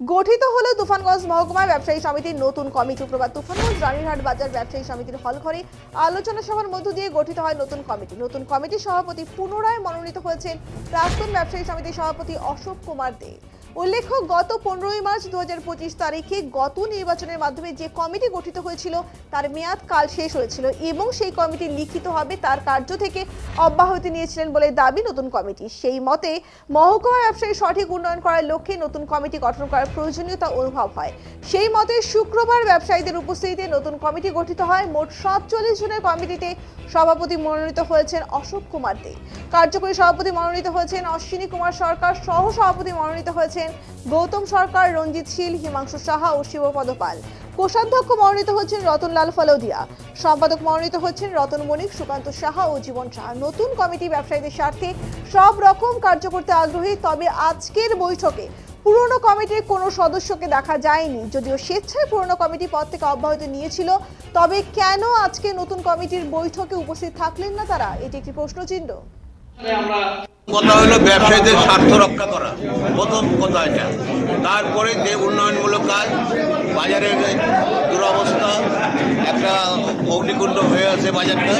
গঠিত হলো তুফানগঞ্জ মহকুমা ব্যবসায়ী সমিতির নতুন কমিটি। প্রভাত তুফানগঞ্জ রানীরহাট বাজার ব্যবসায়ী সমিতির হল ঘরে আলোচনা সভার মধ্য দিয়ে গঠিত হয় নতুন কমিটি। নতুন কমিটির সভাপতি পুনরায় মনোনীত হয়েছেন প্রাক্তন ব্যবসায়ী সমিতির সভাপতি অশোক কুমার দে। উল্লেখ্য, গত পনেরোই মার্চ দু হাজার পঁচিশ তারিখে গত নির্বাচনের মাধ্যমে যে কমিটি গঠিত হয়েছিল, তার মেয়াদ কাল শেষ হয়েছিল এবং সেই কমিটি লিখিতভাবে তার কার্য থেকে অব্যাহতি নিয়েছিলেন বলে দাবি নতুন কমিটি। সেই মতে মহকুমা ব্যবসায়ী সঠিক উন্নয়ন করার লক্ষ্যে নতুন কমিটি গঠন করার প্রয়োজনীয়তা অনুভব হয়। সেই মতে, শুক্রবার ব্যবসায়ীদের উপস্থিতিতে নতুন কমিটি গঠিত হয়। মোট সাতচল্লিশ জনের কমিটিতে সভাপতি মনোনীত হয়েছেন অশোক কুমার দে। কার্যকরী সভাপতি মনোনীত হয়েছেন অশ্বিনী কুমার সরকার সহ সভাপতি মনোনীত হয়েছেন গৌতম সরকার, রঞ্জিত শীল, হিমাংশু সাহা ও শিবপদ পাল কোষাধ্যক্ষ মনোনীত হচ্ছেন রতনলাল ফলোদিয়া। সম্পাদক মনোনীত হচ্ছেন রতন মণিক সুকান্ত সাহা ও জীবন সাহা। নতুন কমিটি ব্যবসায়ীদের স্বার্থে সব রকম কার্য করতে আগ্রহী, তবে আজকের বৈঠকে পুরনো কমিটির কোনো সদস্যকে দেখা যায়নি। যদিও স্বেচ্ছায় পুরনো কমিটি পদ থেকে অব্যাহতি নিয়েছিল, তবে কেন আজকে নতুন কমিটির বৈঠকে উপস্থিত থাকলেন না তারা? এটি একটি প্রশ্নচিহ্ন। কথা হলো ব্যবসায়ীদের স্বার্থ রক্ষা করা। প্রথম কথা এটা। তারপরে যে উন্নয়নমূলক কাজ, বাজারের দুরবস্থা, একটা অগ্নিকুণ্ড হয়ে আছে বাজারটা,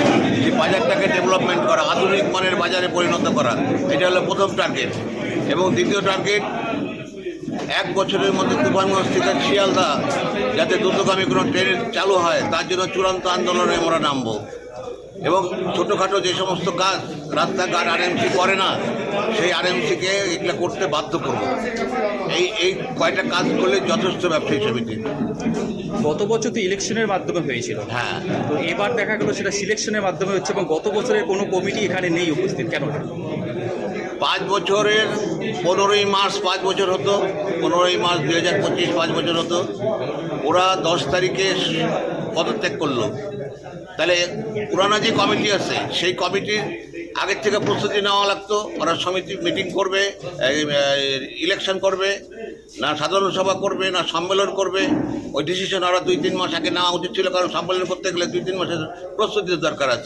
যে বাজারটাকে ডেভেলপমেন্ট করা, আধুনিক মানের বাজারে পরিণত করা, এটা হলো প্রথম টার্গেট এবং দ্বিতীয় টার্গেট এক বছরের মধ্যে তুফানগঞ্জ থেকে শিয়ালদা, যাতে দ্রুতগামী কোনো ট্রেন চালু হয়, তার জন্য চূড়ান্ত আন্দোলনে আমরা নামবো। এবং ছোটোখাটো যে সমস্ত কাজ রাস্তাঘাট আরএমসি করে না সেই আরএমসিকে এগুলো করতে বাধ্য করব। এই এই কয়টা কাজ করলে যথেষ্ট ব্যবসায়ী সমিতি গত বছর তো ইলেকশনের মাধ্যমে হয়েছিল। হ্যাঁ। তো এবার দেখা গেল সেটা সিলেকশনের মাধ্যমে হচ্ছে এবং গত বছরের কোনো কমিটি এখানে নেই উপস্থিত কেন? পাঁচ বছরের পনেরোই মার্চ পাঁচ বছর হতো পনেরোই মার্চ দুই হাজার পঁচিশ পাঁচ বছর হতো। ওরা দশ তারিখে পদত্যাগ করল। তাহলে পুরানো যে কমিটি আছে, সেই কমিটির আগের থেকে প্রস্তুতি নেওয়া লাগতো। ওরা সমিতি মিটিং করবে ইলেকশন করবে, না সাধারণ সভা করবে, না সম্মেলন করবে। ওই ডিসিশন ওরা দুই, তিন মাস আগে নেওয়া উচিত ছিল, কারণ সম্মেলন করতে গেলে দুই, তিন মাসের প্রস্তুতির দরকার আছে।